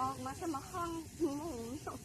ออกมาสมคองหมูสด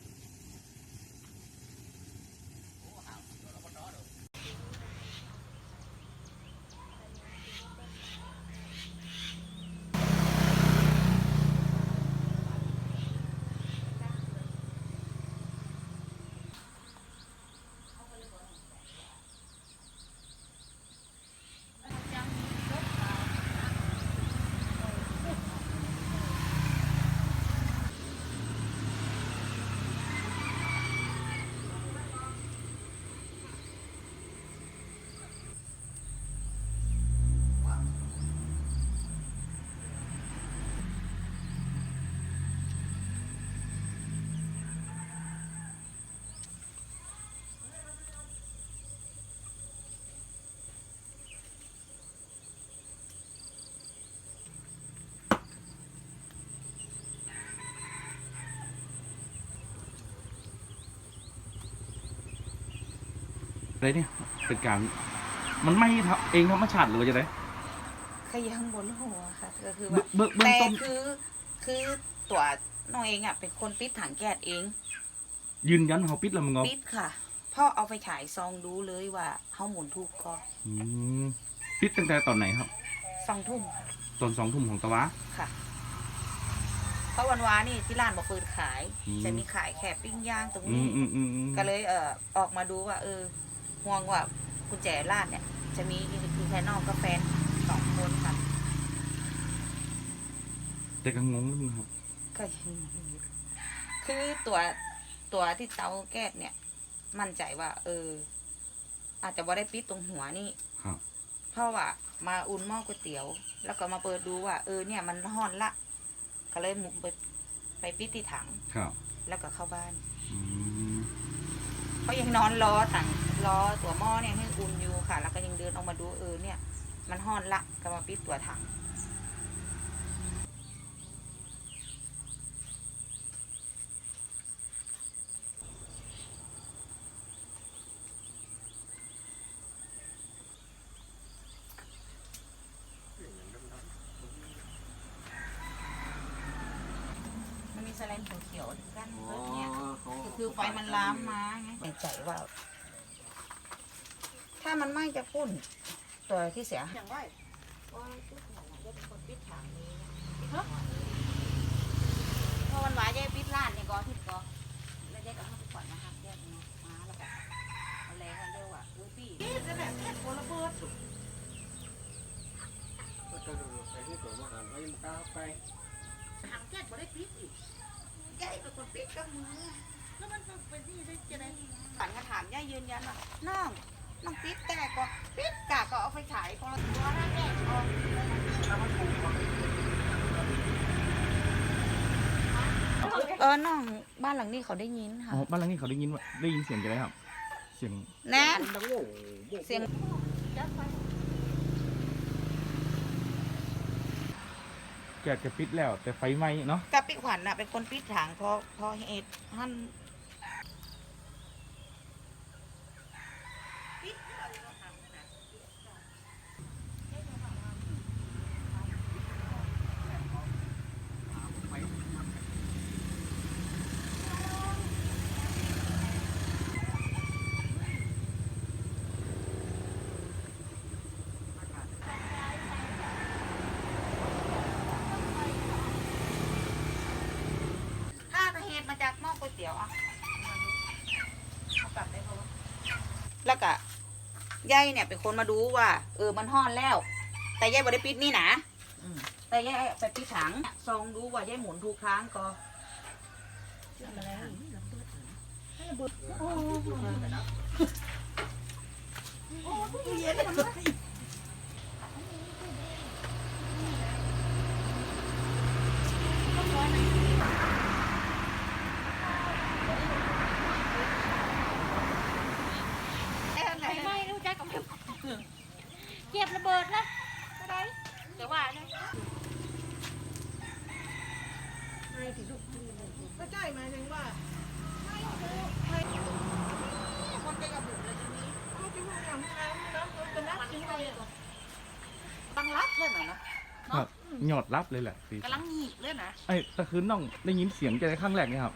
อะไรเนี่ย เป็นการ มันไหม่ทำเองธรรมชาติหรือว่าจะไง ขยังบนหัวค่ะก็คือเบื้ว่าองเบื้องเบื้องแต่ต้น คือคือตัวน้องเองอะเป็นคนปิดถังแก๊สเอง ยืนยันเขาปิดแล้วมึงงอปิดค่ะพ่อเอาไปฉายซองดูเลยว่าเขาหมุนถูกก็อืมปิดตั้งแต่ตอนไหนครับสองทุ่มตอนสองทุ่มของตะวะ ค่ะ เพราะวันวานี่ที่ร้านบอกเปิดขาย อืม จะมีขายแค่ปิ้งย่างตรงอืนี้ มอืมอืมอืมก็เลยเอ่อออกมาดูว่า เออ ห่วงว่ากุญแจร้านเนี่ย จะมีคือแค่นอกกับแฟนสองคนค่ะแต่ก็งงนิดนึงครับก็ยังอยู่คือตัวตัวที่เตาแก๊สเนี่ย มั่นใจว่า เออ อาจจะว่าได้ปิดตรงหัวนี่ครับเพราะว่า มาอุ่นหม้อก๋วยเตี๋ยว แล้วก็มาเปิดดูว่า เออเนี่ยมันร้อนละก็เลยหมุนไปไปปิดที่ถังครับ แล้วก็เข้าบ้านอืมเพราะยังนอนรอถัง รอตัวหม้อเนี่ยให้อุ่นอยู่ค่ะ แล้วก็ยังเดินออกมาดูเออเนี่ย มันร้อนละก็มาปิดตัวถังมันมีแสลนเขียวๆกั้นเพิ่มเนี่ยคือคือไฟมันลามมาไงในใจว่า ถ้ามันไหม้จะพุ่น ตัวที่เสียหายว่าจุดหัวเราเป็นคนปิดทางนี้เพราะวันวายยายปิดร้านเนี่ยก็ทิศก็แล้วยายก็ให้ไปก่อนนะคะแยกมามาแล้วก็เอาแรงกันเร็วอะอุ้ยพี่นี่จะแบบแค่คนละเบิดทางแก๊สบ่ได้ปิดอีกยายเป็นคนปิดกับมือแล้วมันเป็นที่ได้จะได้ฝันก็ถามยายยืนยันว่าน้อง น้องปิดแต่ก็ปิดกะก็เอาไปขายคนละตัวนะแม่เอาเออน้องบ้านหลังนี้เขาได้ยินค่ะ อ๋อบ้านหลังนี้เขาได้ยินว่าได้ยินเสียงจะได้ครับ เสียงแน่นเสียงแกะแกะปิดแล้ว แต่ไฟไหม้เนาะกับปิขวัญน่ะเป็นคนปิดถังเพราะเพราะเหตุท่านถ้าเหตุมาจากหม้อก๋ว ยเตี๋ยวอะเอากลับได้ปะวะแล้วก็ยายเนี่ยเป็นคนมาดูว่า เออมันห่อนแล้ว แต่ยายบ่ได้ปิดนี่นะแต่ยายไปปิดถังซองดูว่ายายหมุนถูกครั้งก็ไฟไหม้รู้จักกับเก็บระเบิดนะก็ได้แต่ว่านะ ก็ใช่หมายถึงว่าคนจะกระบุเลยทีนี้เขาจะพูดอย่างนั้นนะเราจะนัดทิ้งไปบังรับเลยเหรอนะครับหยอดรับเลยแหละกำลังหยีบเลยนะไอ้ตะคืนน้องได้ยินเสียงจะได้ครั้งแรกเนี่ยครับ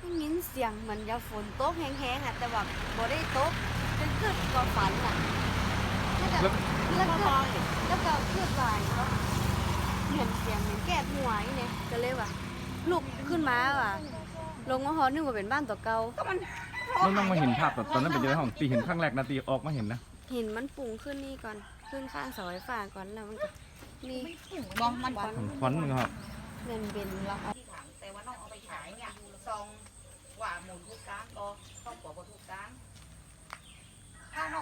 ได้ยินเสียงเหมือนจะฝนตกแห้งๆอะแต่ว่าบ่ได้ตกเป็นคืดก็ฝันอะแล้วก็แล้วแล้วก็แล้วก็คืดวายก็เหมือนเสียงเหมือนแก้หวยเนี่ยก็เลยว่า ลุกขึ้นมาว่ะ ลงมาหอนึกว่าเป็นบ้านตัวเก่าก็มันน้องน้องมาเห็นภาพแบบตอนนั้นเป็นยังไงห้องตีเห็นครั้งแรกนาตีออกมาเห็นนะเห็นมันปุ่งขึ้นนี่ก่อน ขึ้นข้างเสาไฟฟ้าก่อนแล้วมันก็นี่มองมันผมควันมันครับเป็นเป็นแล้วเอาที่ถังแต่ว่าน้องเอาไปฉายเนี่ยซองว่าหมุนทุกกลางก็ต้องบอกว่าทุกกลาง